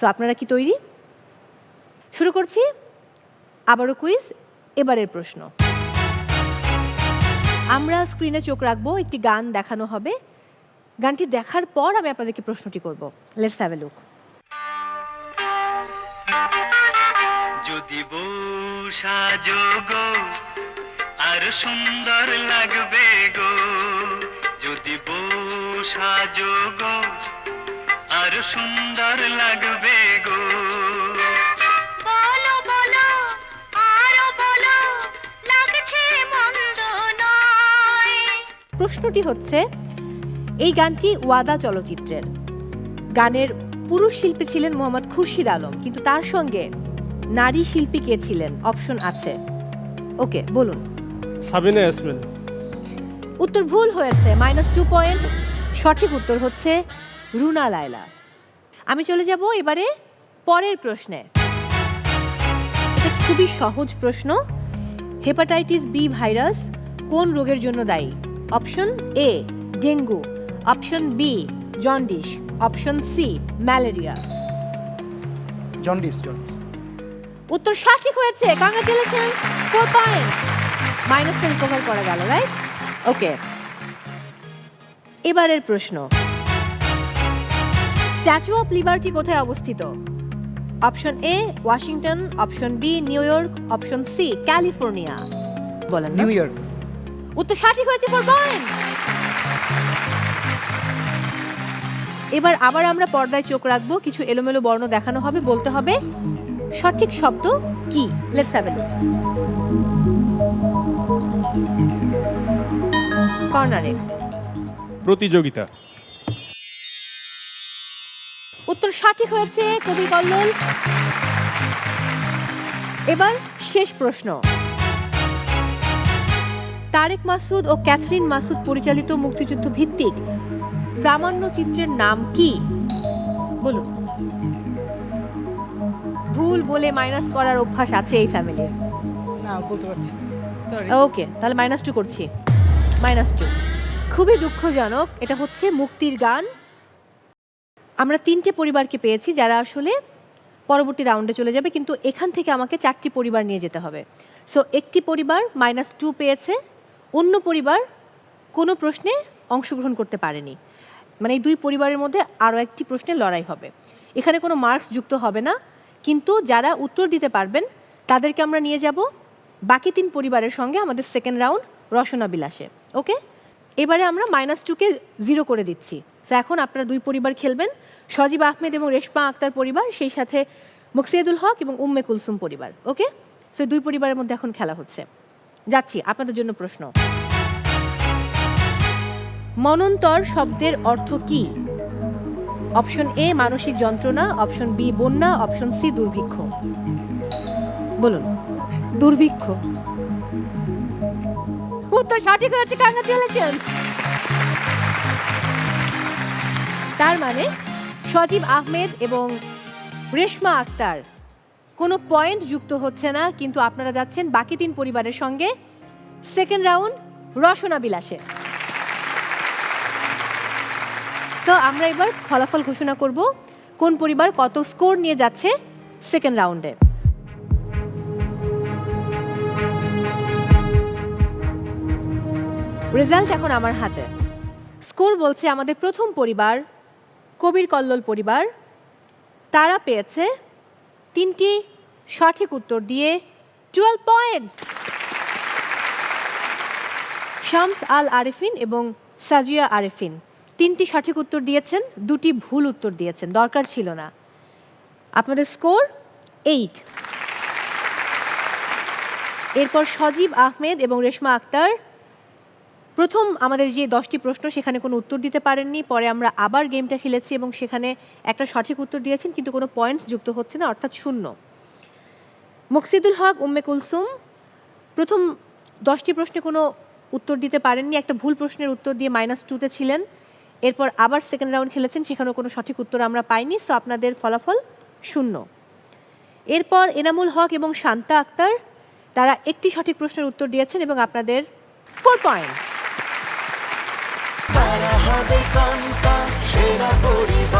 So আপনারা কি তৈরি? শুরু করছি। আবারও কুইজ এবারের প্রশ্ন। আমরা স্ক্রিনে চোখ রাখব, একটি গান দেখানো হবে। গানটি দেখার পর আমি আপনাদেরকে প্রশ্নটি করব। লেটস হ্যাভ এ লুক যদি সাজো আর সুন্দর লাগবে গো। যদি বউ সাজো গো আর সুন্দর লাগবে গো। বলো বলো আরও বলো লাগছে মন্দ নয়। প্রশ্নটি হচ্ছে এই গানটি ওয়াদা চলচ্চিত্রের। গানের পুরুষ শিল্পী ছিলেন মোহাম্মদ খুরশিদ আলম কিন্তু তার সঙ্গে নারী শিল্পী কে ছিলেন? অপশন আছে। ওকে বলুন। সাবিনা ইয়াসমিন। উত্তর ভুল হয়েছে মাইনাস টু পয়েন্ট। সঠিক উত্তর হচ্ছে রুনা লায়লা। আমি চলে যাব এবারে পরের প্রশ্নে। এটা খুবই সহজ প্রশ্ন। হেপাটাইটিস বি ভাইরাস কোন রোগের জন্য দায়ী? Option A dengue. Option B jaundice. Option C malaria. Jaundice jaundice. উত্তর সঠিক হয়েছে। কংগ্রেচুলেশন ফোর পয়েন্ট মাইনাসটা রিকভার করা গেল রাইট ওকে এবারের প্রশ্ন। স্ট্যাচু অফ লিবার্টি কোথায় অবস্থিত? Option A Washington option B New York option C California. বলেন নিউ ইয়র্ক। উত্তর সঠিক হয়েছে ফোর পয়েন্ট এবার আবার আমরা পর্দায় চোখ রাখব কিছু এলোমেলো বর্ণ দেখানো হবে বলতে হবে সঠিক শব্দ কি? লেটস হ্যাভ এ লুক কর্নারে। প্রতিযোগিতা। উত্তর সঠিক হয়েছে কবি কল্লোল। এবার শেষ প্রশ্ন। তারেক মাসুদ ও ক্যাথরিন মাসুদ পরিচালিত মুক্তিযুদ্ধ ভিত্তিক প্রামাণ্য চিত্রের নাম কি? বলুন। ভুল বলে মাইনাস করার অভ্যাস আছে এই ফ্যামিলির না বলতে পারছি ওকে তাহলে মাইনাস টু করছি। মাইনাস টু খুবই দুঃখজনক এটা হচ্ছে মুক্তির গান। আমরা তিনটে পরিবারকে পেয়েছি যারা আসলে পরবর্তী রাউন্ডে চলে যাবে, কিন্তু এখান থেকে আমাকে চারটি পরিবার নিয়ে যেতে হবে। সো একটি পরিবার মাইনাস টু পেয়েছে, অন্য পরিবার কোনো প্রশ্নে অংশগ্রহণ করতে পারেনি। মানে এই দুই পরিবারের মধ্যে আরও একটি প্রশ্নে লড়াই হবে। এখানে কোনো মার্কস যুক্ত হবে না, কিন্তু যারা উত্তর দিতে পারবেন, তাদেরকে আমরা নিয়ে যাব। বাকি তিন পরিবারের সঙ্গে আমাদের সেকেন্ড রাউন্ড রসনা বিলাসে ওকে এবারে আমরা মাইনাস টুকে জিরো করে দিচ্ছি। এখন আপনারা দুই পরিবার খেলবেন। সজীব আহমেদ এবং রেশমা আক্তার পরিবার সেই সাথে মুকসিয়াদুল হক এবং উম্মে কুলসুম পরিবার ওকে? সো দুই পরিবারের মধ্যে এখন খেলা হচ্ছে। যাচ্ছি আপনাদের জন্য প্রশ্ন। মনন্তর শব্দের অর্থ কি? অপশন এ মানসিক যন্ত্রণা অপশন বি বন্যা অপশন সি দুর্ভিক্ষ। বলুন। দুর্ভিক্ষ। উত্তর সঠিক হয়েছে কংগ্রেচুলেশন তার মানে সজীব আহমেদ এবং রেশমা আক্তার। কোনো পয়েন্ট যুক্ত হচ্ছে না, কিন্তু আপনারা যাচ্ছেন বাকি তিন পরিবারের সঙ্গে। সেকেন্ড রাউন্ড, রসনা বিলাসে। সো আমরা এবার ফলাফল ঘোষণা করব, কোন পরিবার কত স্কোর নিয়ে যাচ্ছে সেকেন্ড রাউন্ডে। রেজাল্ট এখন আমার হাতে। স্কোর বলছে আমাদের প্রথম পরিবার কবির কল্লোল পরিবার, তারা পেয়েছে তিনটি সঠিক উত্তর দিয়ে টুয়েলভ পয়েন্টস। শামস আল আরিফিন এবং সাজিয়া আরিফিন তিনটি সঠিক উত্তর দিয়েছেন, দুটি ভুল উত্তর দিয়েছেন, দরকার ছিল না। আপনাদের স্কোর এইট। এরপর সজীব আহমেদ এবং রেশমা আক্তার প্রথম আমাদের যে দশটি প্রশ্ন, সেখানে কোনো উত্তর দিতে পারেননি। পরে আমরা আবার গেমটা খেলেছি এবং সেখানে একটা সঠিক উত্তর দিয়েছেন, কিন্তু কোনো পয়েন্টস যুক্ত হচ্ছে না, অর্থাৎ শূন্য। মুকসিদুল হক, উম্মে কুলসুম, প্রথম দশটি প্রশ্নে কোনো উত্তর দিতে পারেননি, একটা ভুল প্রশ্নের উত্তর দিয়ে মাইনাস টুতে ছিলেন। এরপর আবার সেকেন্ড রাউন্ড খেলেছেন, সেখানেও কোনো সঠিক উত্তর আমরা পাইনি সো আপনাদের ফলাফল শূন্য। এরপর এনামুল হক এবং শান্তা আক্তার, তারা একটি সঠিক প্রশ্নের উত্তর দিয়েছেন এবং আপনাদের ফোর পয়েন্টস হবে কান্তা সেরা পরিবার।